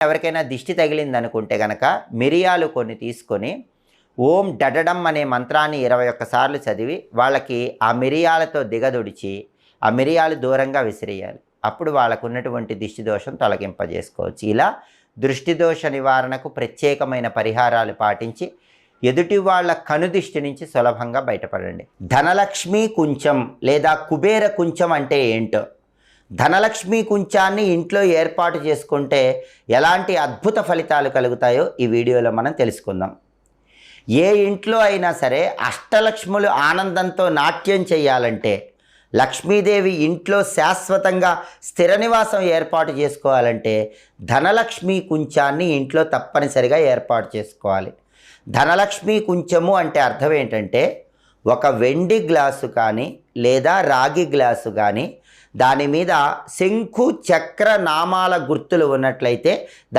ఎవరికైనా దిష్టి తగిలిందనుకుంటే గనక మిరియాలు కొన్ని తీసుకొని ఓం డడడం అనే మంత్రాన్ని ఇరవై ఒక్కసార్లు చదివి వాళ్ళకి ఆ మిరియాలతో దిగదొడిచి ఆ మిరియాలు దూరంగా విసిరేయాలి. అప్పుడు వాళ్ళకు ఉన్నటువంటి దిష్టి దోషం తొలగింపజేసుకోవచ్చు. ఇలా దృష్టి దోష నివారణకు ప్రత్యేకమైన పరిహారాలు పాటించి ఎదుటి వాళ్ళ కనుదిష్టి నుంచి సులభంగా బయటపడండి. ధనలక్ష్మి కుంచం లేదా కుబేర కుంచం అంటే ఏంటో ధనలక్ష్మి కుంచాన్ని ఇంట్లో ఏర్పాటు చేసుకుంటే ఎలాంటి అద్భుత ఫలితాలు కలుగుతాయో ఈ వీడియోలో మనం తెలుసుకుందాం. ఏ ఇంట్లో అయినా సరే అష్టలక్ష్ములు ఆనందంతో నాట్యం చేయాలంటే లక్ష్మీదేవి ఇంట్లో శాశ్వతంగా స్థిర నివాసం ఏర్పాటు చేసుకోవాలంటే ధనలక్ష్మి కుంచాన్ని ఇంట్లో తప్పనిసరిగా ఏర్పాటు చేసుకోవాలి. ధనలక్ష్మి కుంచము అంటే అర్థం ఏంటంటే ఒక వెండి గ్లాసు కానీ లేదా రాగి గ్లాసు కానీ దాని మీద శంఖు చక్ర నామాల గుర్తులు ఉన్నట్లయితే